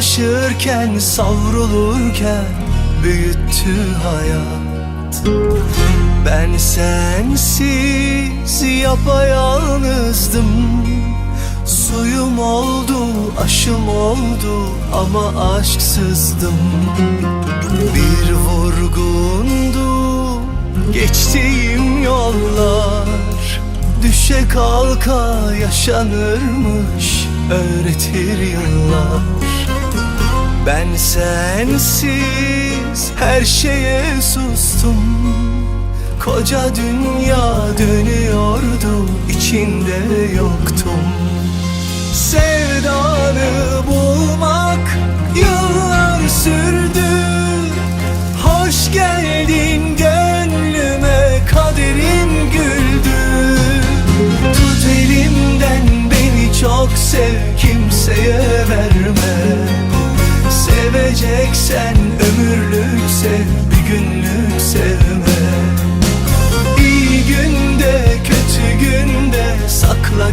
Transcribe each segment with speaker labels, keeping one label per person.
Speaker 1: Savaşırken savrulurken büyüttü hayat. Ben sensiz yapayalnızdım. Suyum oldu, aşım oldu ama aşksızdım. Bir vurgundu geçtiğim yollar. Düşe kalka yaşanırmış öğretir yıllar Ben sensiz her şeye sustum. Koca dünya dönüyordu içinde yoktum. Sevdanı bulmak yıllar sürdü. Hoş geldin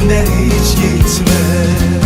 Speaker 1: benden hiç gitme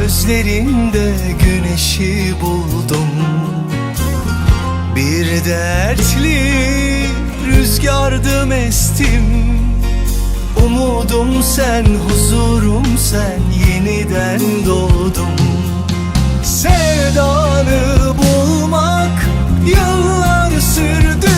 Speaker 1: gözlerinde güneşi buldum. Bir dertli rüzgardım estim Umudum sen, huzurum sen Yeniden doğdum. Sevdanı bulmak yıllar sürdü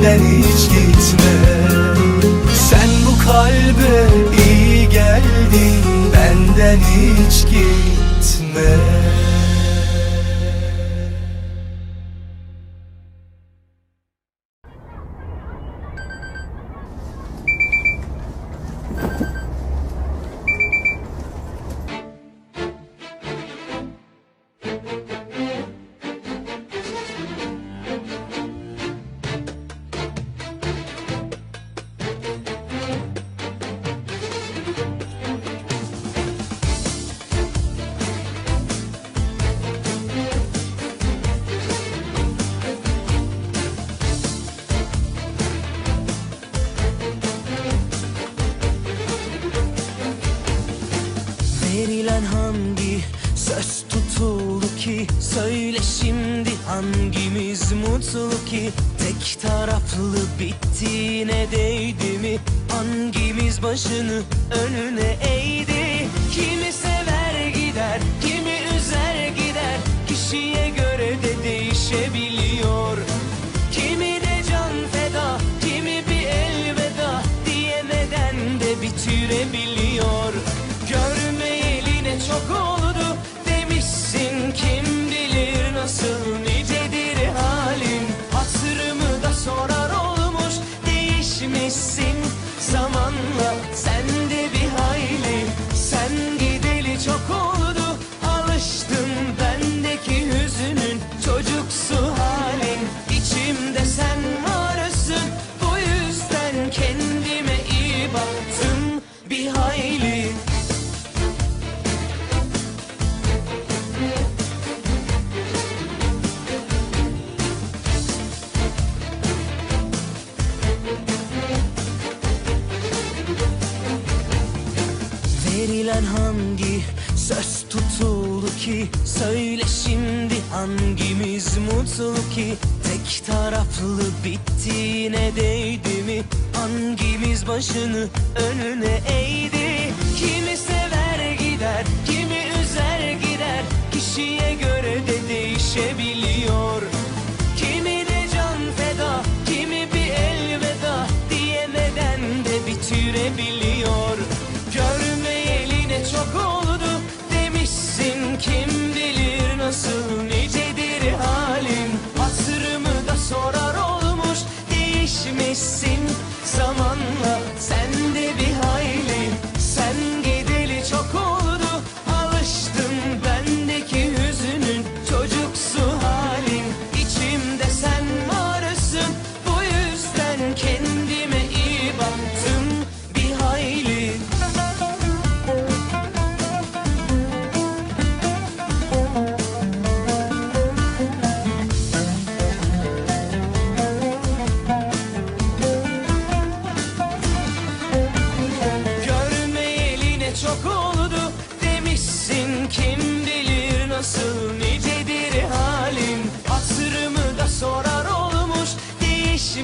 Speaker 1: benden hiç gitme. Sen bu kalbe iyi geldin benden hiç gitme
Speaker 2: ki Tek taraflı bittiğine değdi mi? Hangimiz başını önüne eğdi? Kimi sever gider kimi üzer gider. Kişiye göre de değişebiliyor Verilen hangi söz tutuldu ki? Söyle şimdi hangimiz mutlu ki? Tek taraflı bittiğine değdi mi? Hangimiz başını önüne eğdi? Kimi sever gider kimi üzer gider. Kişiye göre de değişebiliyor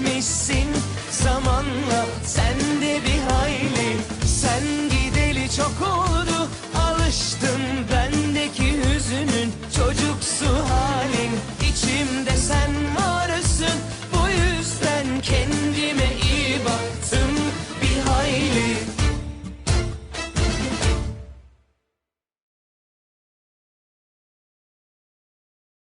Speaker 2: değişmişsin Zamanla sen de bir hayli. Sen gideli çok oldu